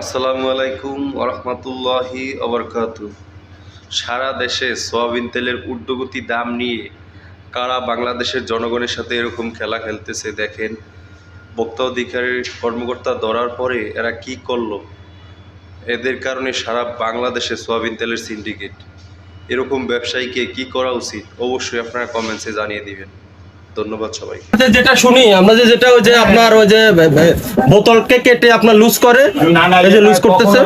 আসসালামু আলাইকুম ওরহমতুল্লাহি অবরকাত সারা দেশে সয়াবিন তেলের ঊর্ধ্বগতি দাম নিয়ে কারা বাংলাদেশের জনগণের সাথে এরকম খেলা খেলতেছে দেখেন। ভোক্তা অধিকারের কর্মকর্তা ধরার পরে এরা কি করল? এদের কারণে সারা বাংলাদেশে সয়াবিন তেলের সিন্ডিকেট। এরকম ব্যবসায়ীকে কি করা উচিত? অবশ্যই আপনারা কমেন্টসে জানিয়ে দিবেন। ধন্যবাদ সবাই যেটা শুনি আমরা যে যেটা ওই যে আপনার ওই যে বোতলকে কেটে আপনার লুজ করে এই যে লুজ করতেছে।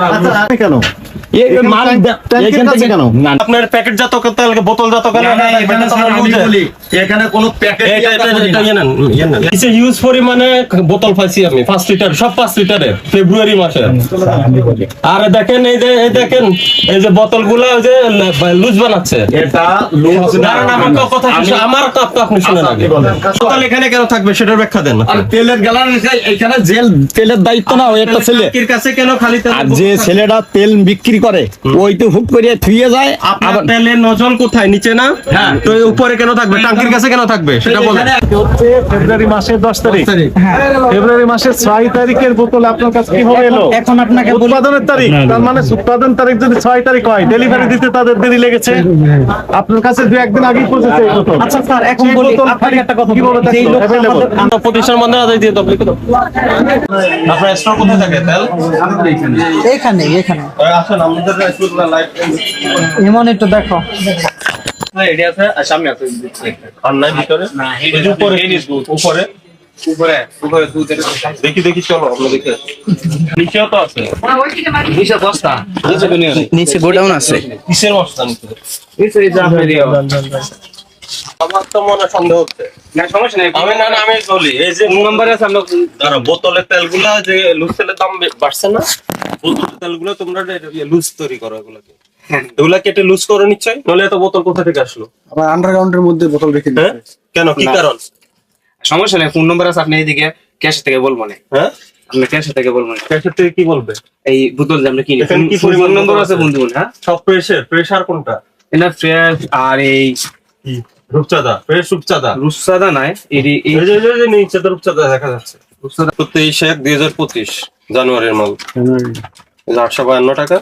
কেন? এই এখানে? আপনার তেল বোতল কোনো প্যাকেট এটা এটা ইয়ে নেন, ইয়ে নেন। নিচে হিউজ পরিমাণে বোতল পাইছি আমি পাঁচ লিটার সব পাঁচ লিটারের ফেব্রুয়ারি মাসে। আর দেখেন এই যে দেখেন এই যে বোতলগুলো ওই যে লুজ বানাচ্ছে। এটা লুজ আমার কথা আমার কথা আপনি শুনেন আচ্ছা, আগে। বোতল এখানে কেন থাকবে সেটার ব্যাখ্যা দেন। আর তেলের গ্যালান এখানে জেল তেলের দায়িত্ব না ওই একটা ছেলে। কাছে কেন খালি তেল যে ছেলেটা তেল বিক্রি করে। ওই তো হুক করে থুয়ে যায়। আপনার আবার তেলের নজল কোথায়? নিচে না? হ্যাঁ। তো উপরে কেন থাকবে? টাঙ্কির কাছে কেন থাকবে? সেটা বলেন। হচ্ছে ফেব্রুয়ারি মাসের দশ তারিখ। ফেব্রুয়ারি মাসের ছয় তারিখের বোতল আপনার কাছে কীভাবে এলো? এখন আপনাকে উৎপাদনের তারিখ। তার মানে উৎপাদন তারিখ যদি ছয় তারিখ হয় ডেলিভারি দিতে তাদের দেরি লেগেছে। আপনার কাছে দু একদিন আগেই পৌঁছেছে এই বোতল। আচ্ছা স্যার এখন বলি আপনাকে একটা কথা কীভাবে বলি। যেই থাকল? লোকটা Available? আমাদের- আমরা প্রতিষ্ঠান বন্ধ আদায় দিয়ে তবলিক দাও। আপনার স্টোর কোথায় থাকে তেল? এখানে এখানে আসেন এমন একটু দেখো। আর নাই ভিতরে? এই যে উপরে। উপরে? দেখি দেখি চলো আমরা দেখি নিচেও তো আছে। নিচে গোডাউন আছে। কিসের বস্তা নিচে। আমার তো মনে সন্দেহ হচ্ছে। আমি না না আমি বলি এই যে নম্বরে আছে আমরা দাঁড়া বোতলের তেলগুলা যে দাম বাড়ছে না? বোতলের তেলগুলো তোমরা লুজ তৈরি করো এগুলাকে। এগুলা কেটে লুজ করে নিশ্চয় নলে এত বোতল কোথা থেকে আসলো? আবার আন্ডারগ্রাউন্ডের মধ্যে বোতল রেখে হ্যাঁ? কেন? কি কারণ? সমস্যা নেই ফোন নম্বর আছে আপনি এইদিকে ক্যাশ থেকে বলব না। হ্যাঁ? আপনি ক্যাশ থেকে বলব না। ক্যাশের থেকে কি বলবে? এই বোতল যে আমরা কিনি কি ফোন নম্বর আছে? বন্ধু হ্যাঁ? সব প্রেসার প্রেসার কোনটা? এটা ফ্রেশ আর এই রূপচাঁদা ফ্রেশ রূপচাঁদা। রুসাদা নাই এই এই যে নিচে রূপচাঁদা দেখা যাচ্ছে। রূপচাঁদা তেইশ এক দুই হাজার পঁচিশ। জানুয়ারির মাল। আটশো বায়ান্ন টাকা।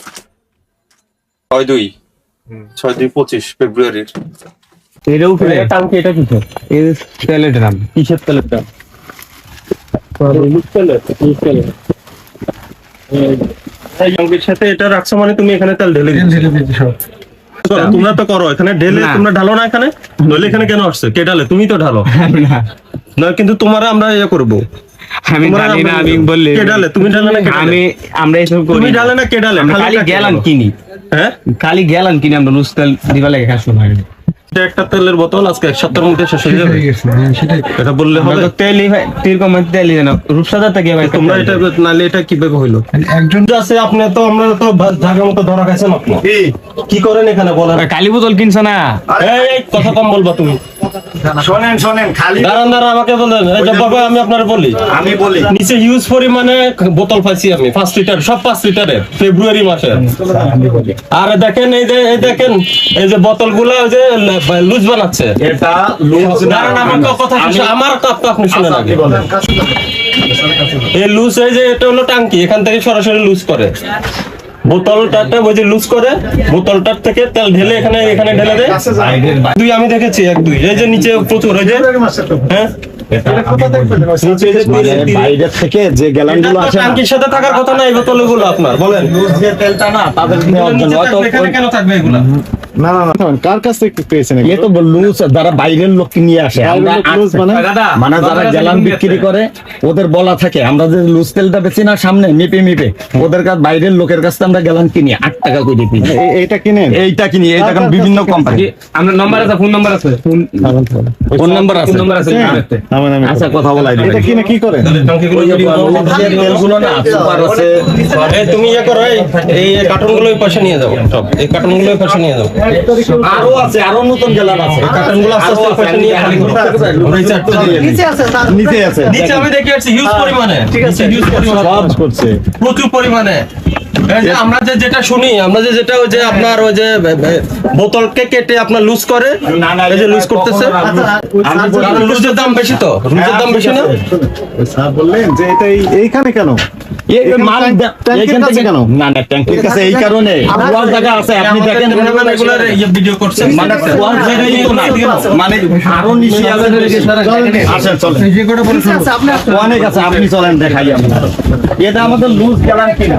ছয় দুই। ছয় দুই পঁচিশ ফেব্রুয়ারির। এটা উপরে টাঙ্কি এটা কিসের? তেলের ড্রাম কিসের তেলের দাম সাথে এটা রাখছো মানে তুমি এখানে তেল ঢেলে দিচ্ছ। তোমরা তো করো এখানে ঢেলে তোমরা ঢালো না এখানে? ঢেলে এখানে কেন আসছে? কে ঢালে তুমি তো ঢালো। না। কিন্তু তোমার আমরা ইয়ে করব। আমি জানি না আমি বললে কে ঢালে তুমি না আমি আমরা এসব করি তুমি না। না কে ঢালে আমরা খালি কিনি। হ্যাঁ? খালি গেলাম কিনি আমরা দিবা লাগে একটা তেলের বোতল আজকে এক সপ্তাহের মধ্যে শেষ হয়ে যাবে। এটা বললে হবে? তেলই ভাই তেল কম তেলই না। রূপসাদা থেকে ভাই তোমরা এটা নালে এটা কীভাবে হইল? একজন আছে আপনি তো আমরা তো মতো ধরা খাইছেন আপনি কি? করেন এখানে বলেন কালি বোতল কিনছ না? এই, এই, কথা কম বলবা তুমি। শোনেন শোনেন খালি দাঁড়ান দাঁড়ান আমাকে বলেন ভাই আমি আপনার বলি। আমি বলি। নিচে হিউজ পরিমাণে বোতল পাইছি আমি পাঁচ লিটার সব পাঁচ লিটারের ফেব্রুয়ারি মাসে। আর দেখেন এই যে এই দেখেন এই যে বোতলগুলো ওই যে লুজ বানাচ্ছে। এটা লুজ দাঁড়ান আমার কথা আমার কথা আপনি শুনেন আগে। এই লুজ এই যে এটা হলো টাঙ্কি এখান থেকে সরাসরি লুজ করে। বোতলটাতে ওই যে লুজ করে বোতলটার থেকে তেল ঢেলে এখানে এখানে ঢেলে দেয় দুই আমি দেখেছি এক দুই। এই যে নিচে প্রচুর ওই যে হ্যাঁ? মানে তিন- তিন- বাইরের থেকে যে গ্যালানগুলো আছে না? সাথে থাকার কথা না এই বোতলগুলো আপনার বলেন। যে তেলটা না তাদের নেওয়ার জন্য হয়তো কেন থাকবে এগুলা? না না না কার কাছ থেকে পেয়েছেন এ তো লুজ যারা বাইরের লোক নিয়ে আসে আমরা লুজ মানে? মানে যারা গ্যালান বিক্রি করে ওদের বলা থাকে আমরা যে লুজ তেলটা বেচি না সামনে মিপে মিপে ওদের কাছে বাইরের লোকের কাছে আমরা গ্যালান কিনি আট টাকা করে কিনি এ- এইটা কিনেন? এইটা কিনি এইটা বিভিন্ন কোম্পানি। আমার নাম্বার আছে ফোন নাম্বার আছে? ফোন নাম্বার আছে ফোন নাম্বার আছে। আমার নামে আচ্ছা কথা বলাই এটা কিনে কি করেন টাঙ্কিগুলো যদি যে তেলগুলো না সুপার আছে। এই তুমি ইয়ে করো এই এই কার্টুনগুলো ওই পাশে নিয়ে যাও এই কার্টুনগুলো ওই পাশে নিয়ে যাও। আরও আছে আরও নতুন গ্যালান আছে। কার্টুনগুলো আস্তে আস্তে পাশে নিয়ে খালি করো আমরা এই চারটে দিয়ে দিই। নিচে আছে নিচে আছে। নিচে আমি দেখে আসছি হিউজ পরিমাণে। ঠিক আছে। হিউজ পরিমাণে। করছে। প্রচুর পরিমাণে। আমরা যে যেটা শুনি আমরা যে যেটা ওই যে আপনার ওই যে বোতলকে কেটে আপনার লুজ করে এই যে লুজ করতেছে। লুজের দাম বেশি তো লুজের দাম বেশি না? স্যার বললেন যে এটা এইখানে কেন? আপনি ইয়ে মানে মানে চলেন অনেক আছে আপনি চলেন দেখাই এটা আমাদের লুজ গেলাম কিনা?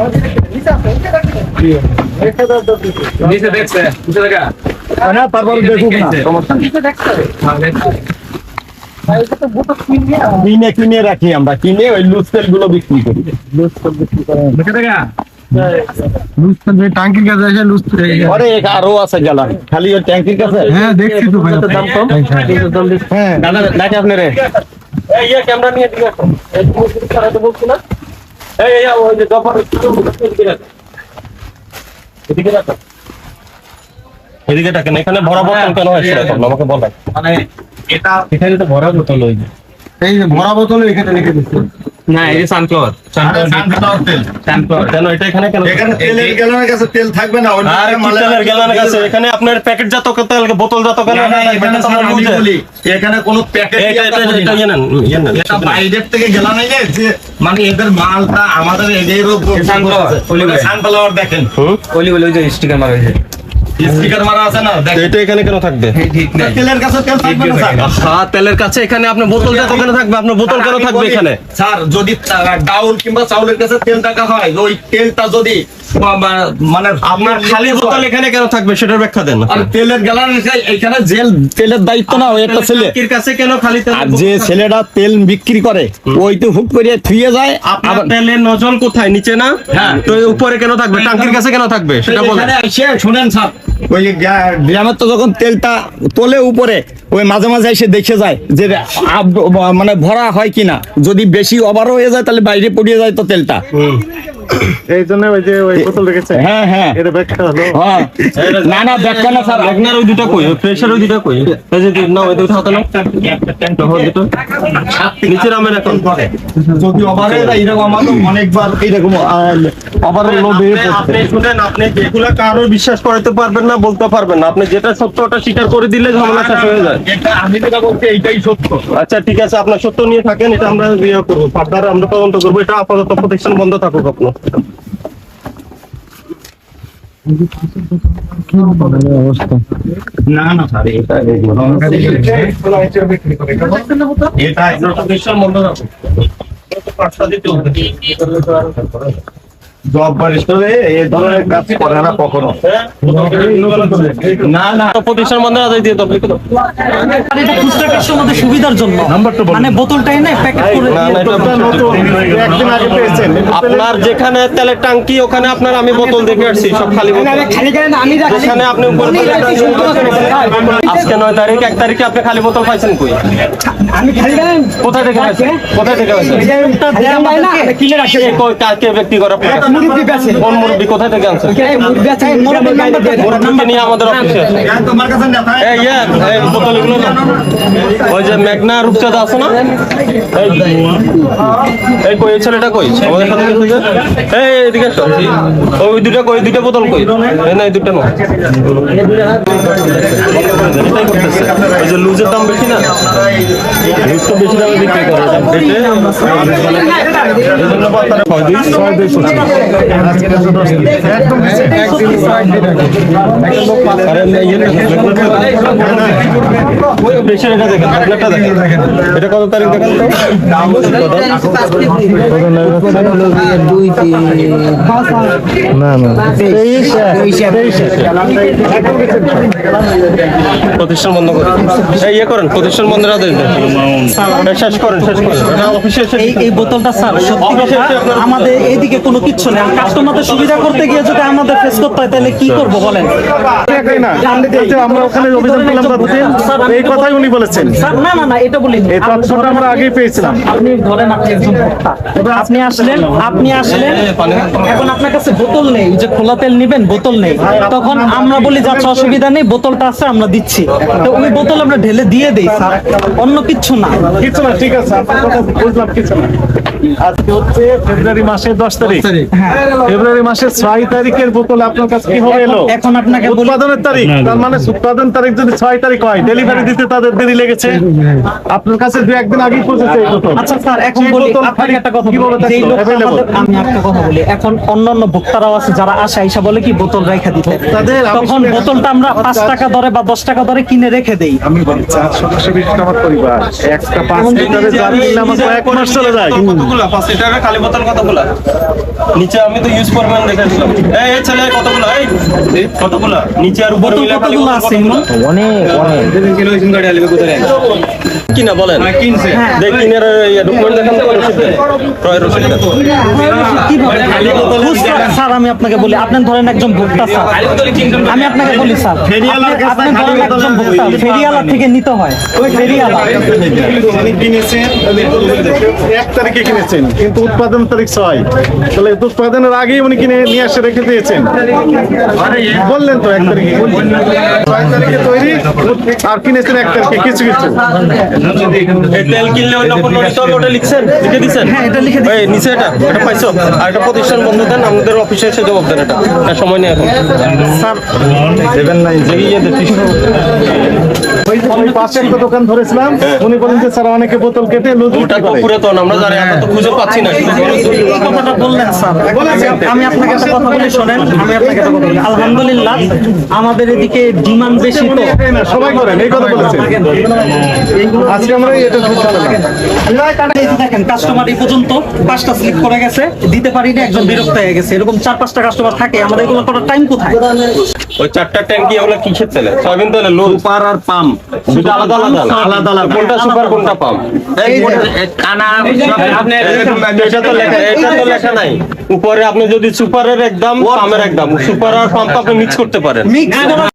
হ্যাঁ তারপর দেখুক না সমস্যা নেই। কিনে কিনে রাখি আমরা কিনে ওই লুজ তেলগুলো বিক্রি করি টাঙ্কির কাছে এসে লুজ আরে এক আরও আছে গেলাম খালি ওই ট্যাঙ্কির কাছে হ্যাঁ দেখছি তো ভাই দাম কম হ্যাঁ দাদা নাকি আপনি রে এই ইয়ে ক্যামেরা নিয়ে দিকে আসো। এই যে মুরগির ছাড়া তো বলছি না এই ওই যে জফর এদিকে রাখো। এদিকে রাখো। এদিকে রাখেন এখানে ভরা বোতল কেন এখন আমাকে বলেন মানে এটা এখানে তো ভরা বোতল ওই যায় এই যে ভরা বোতল এখানে রেখে দিচ্ছে। না এই যে সানফ্লাওয়ার সানফ্লাওয়ার তেল। সানফ্লাওয়ার কেন এটা এখানে কেন? এখানে তেলের গ্যালনের কাছে তেল থাকবে না অন্য তেলের গেলানের কাছে? এখানে আপনার প্যাকেট জাত তেল বোতল জাত কেন এখানে স্যার আমি বলি, এখানে কোনো প্যাকেট এটা এটা এটা ইয়ে নেন ইয়ে নেন এটা বাইরের থেকে গেলা নাই যে, মানে এদের মালটা আমাদের এদের উপর সানফ্লাওয়ার, সানফ্লাওয়ার দেখেন। ওলি বলে ওই যে স্টিকার মারা হয়েছে স্টিকার মারা আছে না এটা এখানে কেন থাকবে? ঠিক নাই। তেলের কাছে তেল থাকবে না হ্যাঁ তেলের কাছে এখানে আপনার বোতল কেন থাকবে আপনার বোতল কেন থাকবে এখানে? স্যার যদি ডাউল কিংবা চাউলের কাছে তেল টাকা হয় ওই তেলটা যদি বা- বা- মানে আপনার খালি বোতল এখানে কেন থাকবে সেটার ব্যাখ্যা দেন। আর তেলের গ্যালান এখানে জেল তেলের দায়িত্ব না ওই একটা ছেলে। কাছে কেন খালি তেল আর যে ছেলেটা তেল বিক্রি করে ওই তো হুক করে থুয়ে যায় আপনার তেলের নজল কোথায়? নিচে না? হ্যাঁ। তো উপরে কেন থাকবে? ট্যাঙ্কির কাছে কেন থাকবে? সেটা বলেন। শুনেন স্যার। ওই গ্রামের তো যখন তেলটা তোলে উপরে, ওই মাঝে মাঝে এসে দেখে যায় যে মানে ভরা হয় কিনা। যদি বেশি ওভার হয়ে যায়, তাহলে বাইরে পড়িয়ে যায় তো তেলটা। এই জন্য ওই যে ওই বোতল রেখেছে। হ্যাঁ হ্যাঁ। এটা ব্যাখ্যা হলো হ্যাঁ। না না ব্যাখ্যা না স্যার। আপনার ওই দুটা কই? প্রেসার ওই দুটা কই? এই যে না ওই দুটো হাতে নাও। দুটো। নিচে নামেন এখন। যদি ওভার এরকম আমাদের অনেকবার এরকম ওভার লোড আপনি শুনেন আপনি যেগুলা কারও বিশ্বাস করাতে পারবেন না বলতে পারবেন না। আপনি যেটা সত্য ওটা স্বীকার করে দিলে ঝামেলা শেষ হয়ে যায়। এটা আমি যেটা বলছি এইটাই সত্য। আচ্ছা ঠিক আছে আপনার সত্য নিয়ে থাকেন এটা আমরা ইয়ে করব। ফার্দার আমরা তদন্ত করব। এটা আপাতত প্রতিষ্ঠান বন্ধ থাকুক আপনার। না না স্যার এটা এটা থাকুক জব বারিস্টারে সুবিধার জন্য মানে বোতলটা এনে প্যাকেট করে না, না, এটা নতুন একদিন আগে পেয়েছেন আপনার যেখানে তেলের টাঙ্কি ওখানে আপনার আমি বোতল দেখে আসছি সব খালি বোতল। খালি করে আমি যেখানে আপনি টাঙ্কি আজকে নয় তারিখ এক তারিখে আপনি খালি বোতল পাইছেন কই? আমি খালি করে কোথায় থেকে পাইছেন? কোথায় থেকে ব্যক্তি করে কাছে? বেচে কোন মুরব্বী কোথায় থেকে আনছেন মুরব্বি বেচে মুরব্বি নাম্বার দেন। মুরব্বীকে নিয়ে আমাদের অফিসে। হ্যাঁ, তোমার কাছে না এই ইয়ে, এই বোতল এগুলো না। ওই যে মেঘনা রূপচাঁদা আছে না এই এই কই এই ছেলেটা কই আমাদের সাথে? এই এদিকে এসো। ওই দুটো কই দুটো বোতল কই এই না এই দুটো না ওই যে লুজের দাম বেশি না লুজ তো বেশি দামে বিক্রি করে এটা কত তারিখ প্রতিষ্ঠান বন্ধ করেন ইয়ে করেন প্রতিষ্ঠান বন্ধের আদেশ শেষ করেন শেষ করেন এই বোতলটা স্যার, সত্যি আমাদের এইদিকে কোনো কিচ্ছু নেই কাস্টমারদের সুবিধা করতে গিয়ে যদি আমাদের ফেস করতে হয় তাহলে কি করব বলেন? আমরা ওখানে অভিযান করলাম এই কথাই উনি বলেছেন। না না না এটা বলি এই তথ্যটা আমরা আগেই পেয়েছিলাম। আপনি ধরেন আপনি একজন আপনি আসলেন আপনি আসলেন এখন আপনার কাছে বোতল নেই যে খোলা তেল নিবেন বোতল নেই। তখন আমরা বলি যাচ্ছে অসুবিধা নেই বোতলটা আছে আমরা দিচ্ছি। তো ওই বোতল আমরা ঢেলে দিয়ে দেই স্যার। অন্য কিচ্ছু না। কিছু না ঠিক আছে বুঝলাম কিছু না। আজকে হচ্ছে ফেব্রুয়ারি মাসের দশ তারিখ। ফেব্রুয়ারি মাসের ছয় তারিখের বোতল আপনার কাছে কীভাবে এলো? এখন আপনাকে উৎপাদনের তারিখ। তার মানে উৎপাদন তারিখ যদি ছয় তারিখ হয় ডেলিভারি দিতে তাদের দেরি লেগেছে। আপনার কাছে দু একদিন আগেই পৌঁছেছে এই বোতল। আচ্ছা স্যার এখন বলি আপনাকে একটা কথা বলি যেই আমি একটা কথা বলি। এখন অন্যান্য ভোক্তারাও আছে যারা আসে আইসা বলে কি বোতল রেখে দিতে। আমি তখন বোতলটা আমরা পাঁচ টাকা দরে বা দশ টাকা দরে কিনে রেখে দেই। আমি বলি চার সদস্য বিশিষ্ট আমার পরিবার। একটা পাঁচ লিটারে জার কিনলে আমার কয়েক মাস চলে যায়। কতগুলা পাঁচশো টাকা কালী বোতল কতগুলা নিচে আমি তো ইউজ পরিমাণ দেখে দিলাম এই এই ছেলে কতগুলা এই কতগুলা নিচে আর উপরে বোতল মিলে খালি কতগুলো গাড়ি আছে কতগুলা? কিনা বলেন? কিনছে। ডকুমেন্ট দেখান তো রসিদে ক্রয় রসিদ স্যার আমি আপনাকে বলি আপনি ধরেন একজন ভোক্তা স্যার। আমি আপনাকে বলি স্যার আপনি- ধরেন একজন ভোক্তা ফেরি ফেরিওয়ালা থেকে নিতে হয়। ওই ফেরিওয়ালা। এক তারিখে কিনেছেন কিন্তু উৎপাদন তারিখ ছয়। তাহলে উৎপাদনের আগেই উনি কিনে নিয়ে এসে রেখে দিয়েছেন। বললেন তো এক তারিখে। ছয় তারিখে তৈরি আর কিনেছেন এক তারিখে কিছু কিছু। তেল কিনলে ওই নম্বর নিতে হবে ওটা লিখছেন? লিখে হ্যাঁ, এটা লিখে। নিচে এটা এটা পাইছো? আর একটা প্রতিষ্ঠান বন্ধ দেন আমাদের অফিসে এসে জবাব দেন এটা। সময় নেই এখন। স্যার সেভেন নাইন ওই পাশে একটা দোকান ধরেছিলাম। উনি বলেন যে স্যার অনেকে বোতল কেটে লুজ ওটা তো পুরাতন আমরা জানি আমরা তো খুঁজে পাচ্ছি না। কথাটা বললেন স্যার আমি আপনাকে একটা কথা বলি শোনেন আমি আপনাকে একটা কথা বলি। আলহামদুলিল্লাহ আমাদের এদিকে ডিমান্ড বেশি তো। সবাই করেন এই কথা বলেছেন। আজকে আমরা এটা এই দেখেন কাস্টমার এই পর্যন্ত পাঁচটা স্লিপ করে গেছে। দিতে পারিনি একজন বিরক্ত হয়ে গেছে। এরকম চার পাঁচটা কাস্টমার থাকে আমাদের এগুলো করার টাইম কোথায়? ওই চারটা ট্যাঙ্কি এগুলো কিসের তেলে? সয়াবিন তেলে সুপার আর পাম্প দুটো আলাদা আলাদা আলাদা আলাদা। কোনটা সুপার কোনটা পাম্প এটা তো লেখা এটা তো লেখা নাই। উপরে আপনি যদি সুপারের একদম পামের একদম সুপার আর পাম্প আপনি মিক্স করতে পারেন।